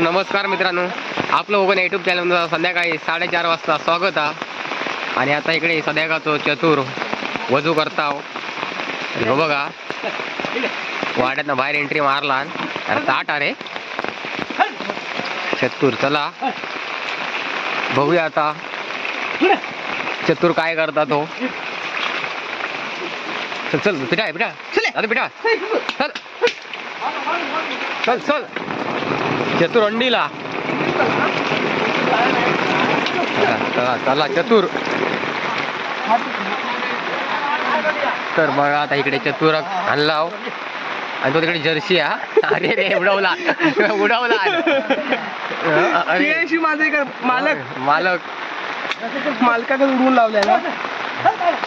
नमस्कार मित्रांनो. आपलं ओपन युट्यूब चॅनल संध्याकाळी साडेचार वाजता स्वागत आहे. आणि आता इकडे संध्याकाळचं चतुर वजू करताव. आणि हो बघा. वाड्यातनं बाहेर एंट्री मारला. अरे ताट अरे चतुर चला. बघूया आता. चतुर काय करता तो? चल चल पिठा पिठा. पिठा. चल. चल चल. चतुर अंडीला. चला, चला चतुर. तर बघा आता इकडे चतुर आणला हो. आणि तो तिकडे जर्सी हा. अरे रे उडवला. उडवला. अरे. माझे का मालक? मालक. मालकाकडे उडवून लावलाय ना एवढी धावत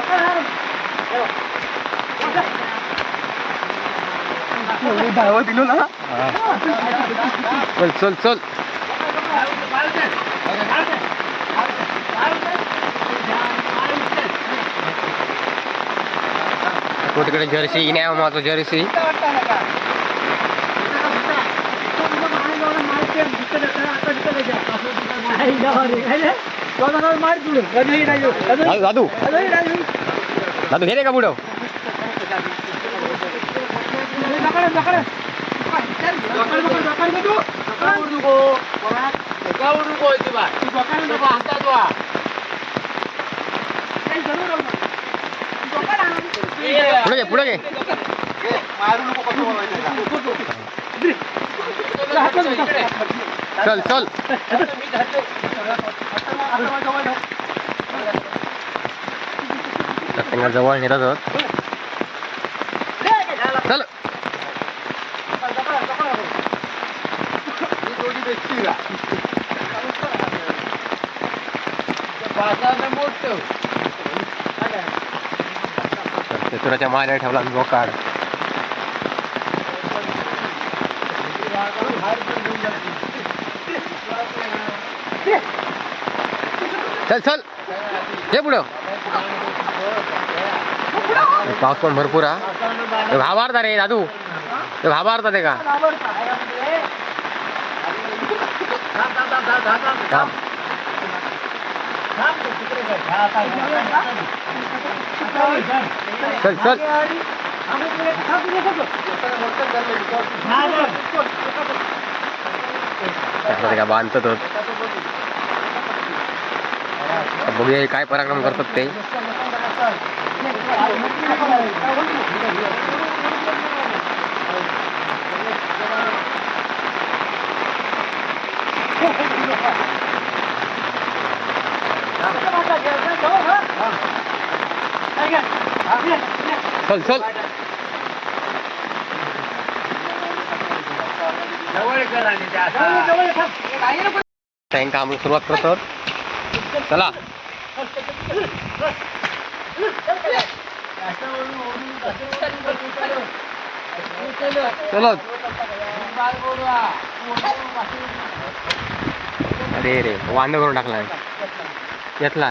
दिलो ना हा. चल चल चल तो तिकडे जर्सी इन्या माझं जर्सी दादू दादू दादू घे रे का पुढं पुढे पुढे घे चल चल. त्यांना जवळ नेतात आहोत. चल चतुराच्या मायला ठेवला आणि बोकाड. चल चल. ये पुढं. पाऊस पण भरपूर हा. घाबारता रे दादू. तो घाबारता ते का. चल चल. का बांधतात बघूया काय पराक्रम करतात ते. चल चल. टँक आम्ही सुरुवात करतो. चला. चलो अरे रे वांद करून टाकला घेतला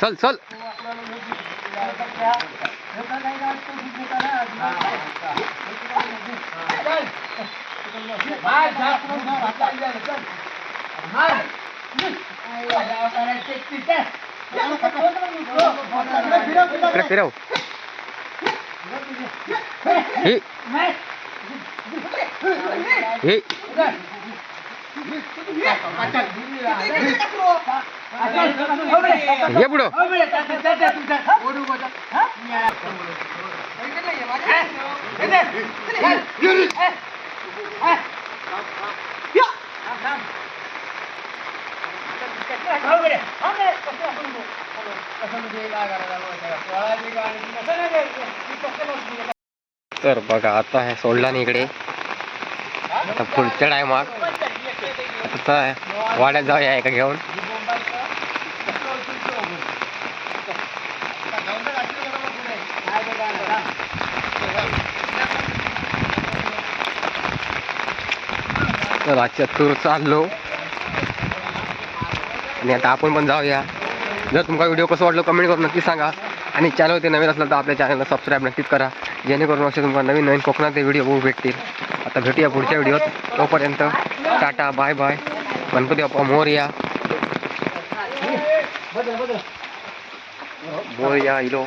चल चल. चल इकडे फिरव. हे. हे. ये तर बघा आता हे सोडला नाही इकडे. आता पुढच्या टायमात आता वाड्यात जाऊया एका घेऊन. तर आजच्या तूर चाललो. आणि आता आपण पण जाऊया. जर तुमचा व्हिडिओ कसं वाटलं कमेंट करून नक्की सांगा. आणि चॅनल ते नवीन असलं तर आपल्या चॅनलला सबस्क्राईब नक्कीच करा. जेणेकरून असे तुम्हाला नवीन नवीन कोकणातले व्हिडिओ बघू भेटतील. आता भेटूया पुढच्या व्हिडिओत तोपर्यंत tata bye bye Ganpati Bappa Morya. Morya इलो.